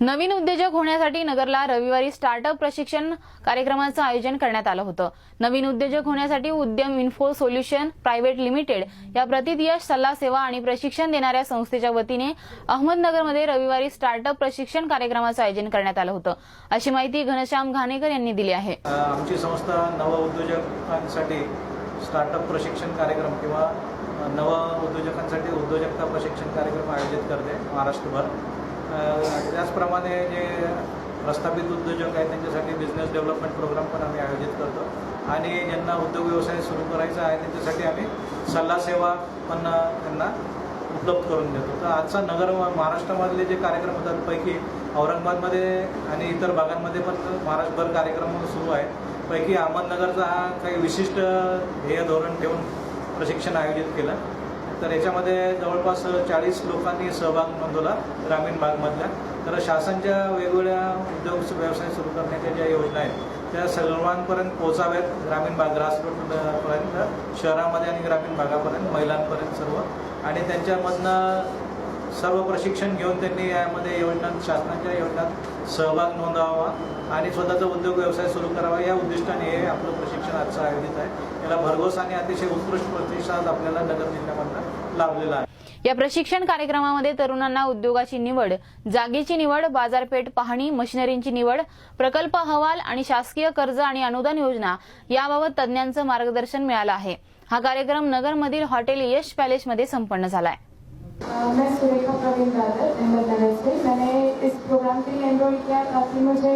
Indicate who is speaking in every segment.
Speaker 1: नवीन उद्योजक होण्यासाठी नगरला रविवारी स्टार्टअप प्रशिक्षण कार्यक्रमाचं आयोजन करण्यात आलं होतं. नवीन उद्योजक होण्यासाठी उद्यम इन्फो सोल्युशन प्रायव्हेट लिमिटेड या प्रतियश सल्ला सेवा आणि प्रशिक्षण देणाऱ्या संस्थेच्या वतीने अहमदनगरमध्ये रविवारी स्टार्टअप प्रशिक्षण कार्यक्रमाचं आयोजन करण्यात आलं होतं. अशी माहिती घनश्याम घाणेकर यांनी दिली आहे.
Speaker 2: आमची संस्था नवउद्योजकांसाठी स्टार्टअप प्रशिक्षण कार्यक्रम किंवा नव उद्योजकांसाठी उद्योजकता प्रशिक्षण कार्यक्रम आयोजित करते महाराष्ट्रभर. त्याचप्रमाणे जे प्रस्थापित उद्योजक आहेत त्यांच्यासाठी बिझनेस डेव्हलपमेंट प्रोग्राम पण आम्ही आयोजित करतो. आणि ज्यांना उद्योग व्यवसाय सुरू करायचा आहे त्यांच्यासाठी आम्ही सल्ला सेवा पण त्यांना उपलब्ध करून देतो. तर आजचा नगर महाराष्ट्रामधले जे कार्यक्रम होतात पैकी औरंगाबादमध्ये आणि इतर भागांमध्ये पण महाराष्ट्रभर कार्यक्रम सुरू आहेत. पैकी अहमदनगरचा हा काही विशिष्ट ध्येय धोरण ठेवून प्रशिक्षण आयोजित केलं. तर याच्यामध्ये जवळपास चाळीस लोकांनी सहभाग नोंदवला ग्रामीण भागमधल्या. तर शासनच्या वेगवेगळ्या उद्योग व्यवसाय सुरू करण्याच्या ज्या योजना आहेत त्या सर्वांपर्यंत पोहोचाव्यात ग्रामीण भाग ग्रासरूटपर्यंत शहरामध्ये आणि ग्रामीण भागापर्यंत महिलांपर्यंत सर्व. आणि त्यांच्यामधनं सर्व प्रशिक्षण घेऊन त्यांनी यामध्ये योजनांत शासनाच्या योजनात सहभाग नोंदवावा आणि स्वतःचा उद्योग व्यवसाय सुरू करावा या उद्दिष्टाने हे आपलं प्रशिक्षण आजचं आयोजित आहे. याला भरघोस आणि अतिशय उत्कृष्ट प्रतिसाद आपल्याला नगर जिल्ह्यामधनं लाभलेला आहे.
Speaker 1: या प्रशिक्षण कार्यक्रमामध्ये तरुणांना उद्योगाची निवड जागेची निवड बाजारपेठ पाहणी मशिनरींची निवड प्रकल्प अहवाल आणि शासकीय कर्ज आणि अनुदान योजना याबाबत तज्ज्ञांचं मार्गदर्शन मिळालं आहे. हा कार्यक्रम नगरमधील हॉटेल यश पॅलेसमध्ये संपन्न झालाय
Speaker 3: अ, मैं सुरेखा प्रवीण दादर अहमदनगर से मैंने इस प्रोग्राम के लिए एनरोल किया ताकि मुझे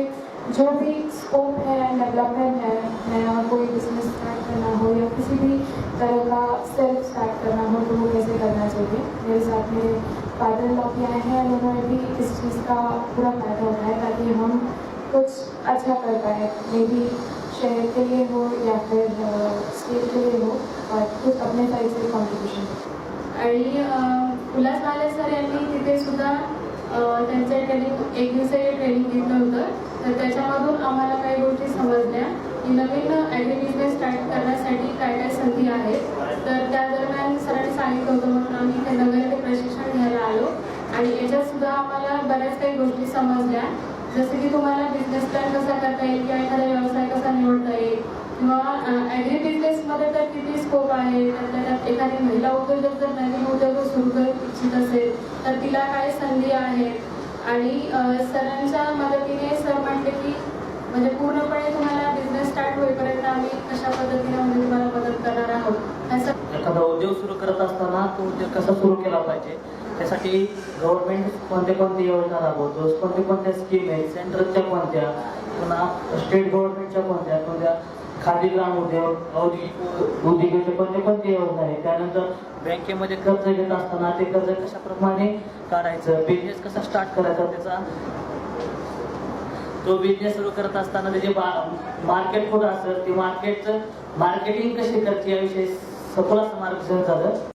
Speaker 3: जो भी स्कोप है डेवलपमेंट है नया कोई बिजनेस स्टार्ट करना हो या किसी भी तरह का सेल्फ स्टार्ट करना हो तो वो कैसे करना चाहिए मेरे साथ में फादर लॉ भी आए हैं उन्होंने भी इस चीज़ का पूरा फायदा उठाया ताकि हम कुछ अच्छा कर पाए मे भी शहर के लिए हो या फिर स्टेट के लिए हो और कुछ अपने साइड से contribution
Speaker 4: early Ulhas Nale sir यांनी तिथे सुद्धा त्यांचं ट्रेनिंग एक दिवसाचे ट्रेनिंग घेतलं होतं. तर त्याच्यामधून आम्हाला काही गोष्टी समजल्या की नवीन ॲग्री बिझनेस स्टार्ट करण्यासाठी काय काय संधी आहेत. तर त्या दरम्यान सरांनी सांगितलं होतं म्हणून आम्ही इथे नगर ते प्रशिक्षण घ्यायला आलो. आणि याच्यात सुद्धा आम्हाला बऱ्याच काही गोष्टी समजल्या. जसं की तुम्हाला बिझनेस प्लॅन कसा करता येईल किंवा एखादा व्यवसाय कसा निवडता येईल. किंवा ॲग्री बिझनेसमध्ये तर किती स्कोप आहे? त्यातल्या त्यात एखादी महिला उद्योजक जर नवीन उद्योग सुरू करत इच्छित असेल तर तिला काय संधी आहेत आणि सरांच्या मदतीने सर म्हटले की म्हणजे पूर्णपणे तुम्हाला बिझनेस स्टार्ट होईपर्यंत आम्ही कशा पद्धतीने म्हणजे तुम्हाला मदत करणार आहोत?
Speaker 5: एखादा उद्योग सुरू करत असताना तो उद्योग कसा सुरू केला पाहिजे? त्यासाठी गव्हर्नमेंट कोणत्या कोणत्या योजना राबवतो? कोणत्या कोणत्या स्कीम आहेत? सेंट्रलच्या कोणत्या? पुन्हा स्टेट गव्हर्नमेंटच्या कोणत्या? कोणत्या खादीग्राम उद्योग औद्योगिक उद्योगाचे कोणते कोणते योजना आहेत त्यानंतर बँकेमध्ये कर्ज घेत असताना ते कर्ज कशाप्रमाणे काढायचं बिझनेस कसा स्टार्ट करायचा त्याचा? तो बिझनेस सुरू करत असताना त्याचे मार्केट कुठं असेल ते मार्केटचं मार्केटिंग कशी करते याविषयी सखोल मार्गदर्शन झालं.